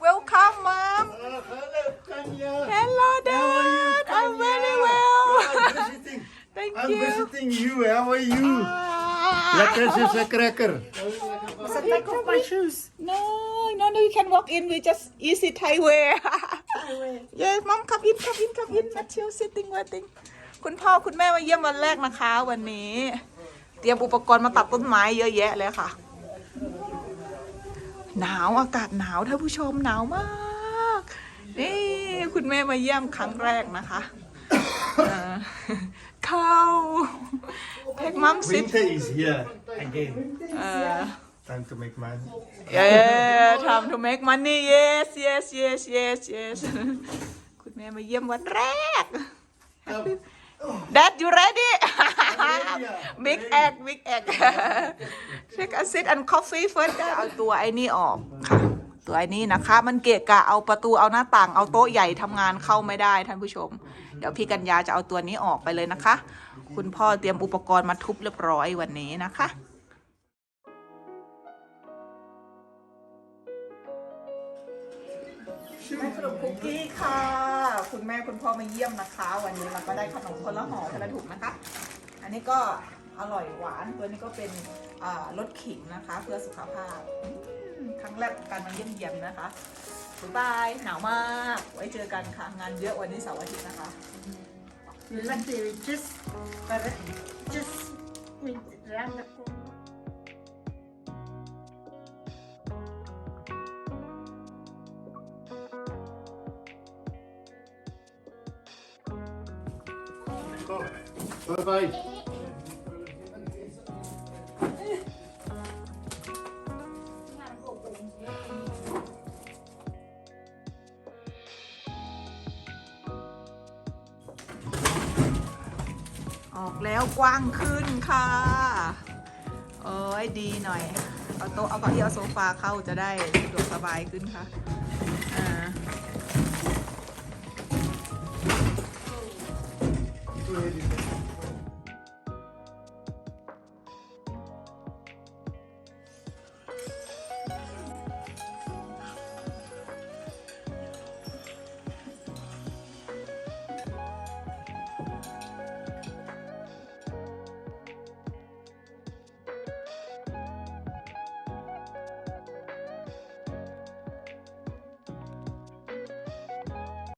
Welcome, mom. hello, Kanya. Hello, dad. I'm very well. Thank I'm you. I'm visiting you. How are you? Let us use a cracker. Must I take off my shoes? No, no, no. You can walk in. We just easy Thai way. yes, mom, come in, come in, come in. Matthew sitting waiting. คุณพ่อคุณแม่มาเยี่ยมวันแรกนะคะ วันนี้ เตรียมอุปกรณ์มาตัดต้นไม้เยอะแยะเลยค่ะ หนาวอากาศหนาวท่านผู้ชมหนาวมากนี่คุณแม่มาเยี่ยมครั้งแรกนะคะเอ่อเข้าเพ็กมัมซิด Winter is here again. เอ่อ Time to make money. Yeah, time to make money. Yes, yes, yes, yes, yes. คุณแม่มาเยี่ยมวันแรก Dad you ready big egg big egg take a sit and coffee first เอาตัวไอ้นี่ออกค่ะ ตัวไอ้นี่นะคะ มันเกะกะเอาประตูเอาหน้าต่างเอาโต๊ะใหญ่ทำงานเข้าไม่ได้ท่านผู้ชม เดี๋ยวพี่กัญญาจะเอาตัวนี้ออกไปเลยนะคะ คุณพ่อเตรียมอุปกรณ์มาทุบเรียบร้อยวันนี้นะคะได้ขนมคุกกี้ค่ะ คุณแม่คุณพ่อมาเยี่ยมนะคะ วันนี้เราก็ได้ขนมคนละห่อคนละถุงนะคะ อันนี้ก็อร่อยหวานตัวนี้ก็เป็นรสขิงนะคะ เพื่อสุขภาพครั้งแรกการมาเยี่ยมเยียมนะคะบ๊ายบายหนาวมาก ไว้เจอกันค่ะ งานเยอะวันนี้เสาร์อาทิตย์นะคะ Lucky just, just round the corner. Bye bye. ออกแล้วกว้างขึ้นค่ะโอ้ยดีหน่อย เอาโต๊ะเอาเก้าอี้เอาโซฟาเข้าจะได้สะดวกสบายขึ้นค่ะ হয়ে দিতে